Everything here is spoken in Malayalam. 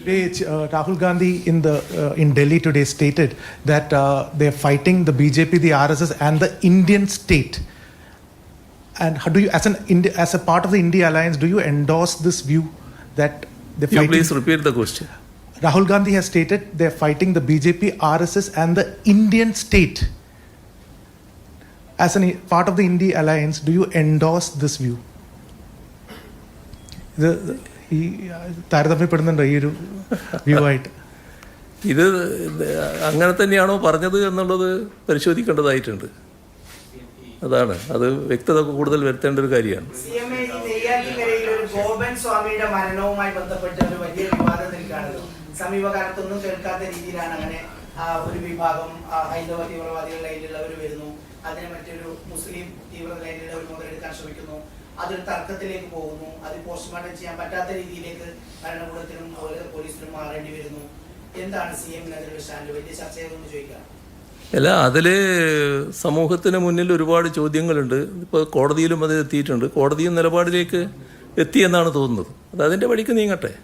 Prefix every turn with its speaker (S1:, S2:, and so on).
S1: Today, uh, Rahul Gandhi in the uh, in Delhi today stated that uh, they're fighting the BJP, the RSS, and the Indian state. And how do you, as an Indi- as a part of the India alliance, do you endorse this view that they're yeah,
S2: please repeat the question.
S1: Rahul Gandhi has stated they're fighting the BJP, RSS, and the Indian state. As a part of the India alliance, do you endorse this view? The, the, ഈ താരതമ്യപ്പെടുന്നുണ്ട് ഈ ഒരു വ്യൂ ആയിട്ട്
S2: ഇത് അങ്ങനെ തന്നെയാണോ പറഞ്ഞത് എന്നുള്ളത് പരിശോധിക്കേണ്ടതായിട്ടുണ്ട്. അതാണ്. അത് വ്യക്തത കൂടുതൽ വരുത്തേണ്ട ഒരു കാര്യമാണ്.
S3: സി എം എ നെയ്യാറ്റിൻകരയിൽ ഒരു ഗോപൻ സ്വാമിയുടെ മരണവുമായി ബന്ധപ്പെട്ട് ഒരു വലിയ വിവാദം നിൽക്കുകയാണല്ലോ. സമീപകാലത്തൊന്നും കേൾക്കാത്ത രീതിയിലാണ് അങ്ങനെ ആ, ഒരു വിഭാഗം ഹൈന്ദവ തീവ്രവാദികളുടെ ലൈനിലുള്ളവർ വരുന്നു. അതിനെ മറ്റൊരു മുസ്ലിം തീവ്ര ഒരു മുതലെടുക്കാൻ ശ്രമിക്കുന്നു. അതൊരു തർക്കത്തിലേക്ക് പോകുന്നു. അത് പോസ്റ്റ്മോർട്ടം ചെയ്യാൻ പറ്റാത്ത രീതിയിലേക്ക് ഭരണകൂടത്തിനും അതുപോലെ പോലീസിനും മാറേണ്ടി വരുന്നു. എന്താണ് സി എം നഗര സ്റ്റാൻഡ് വലിയ ചർച്ചയാകുമെന്ന് ചോദിക്കാം.
S2: അല്ല അതിൽ സമൂഹത്തിന് മുന്നിൽ ഒരുപാട് ചോദ്യങ്ങളുണ്ട്. ഇപ്പോൾ കോടതിയിലും അത് എത്തിയിട്ടുണ്ട്. കോടതിയും നിലപാടിലേക്ക് എത്തിയെന്നാണ് തോന്നുന്നത്. അത് അതിന്റെ വഴിക്ക് നീങ്ങട്ടെ.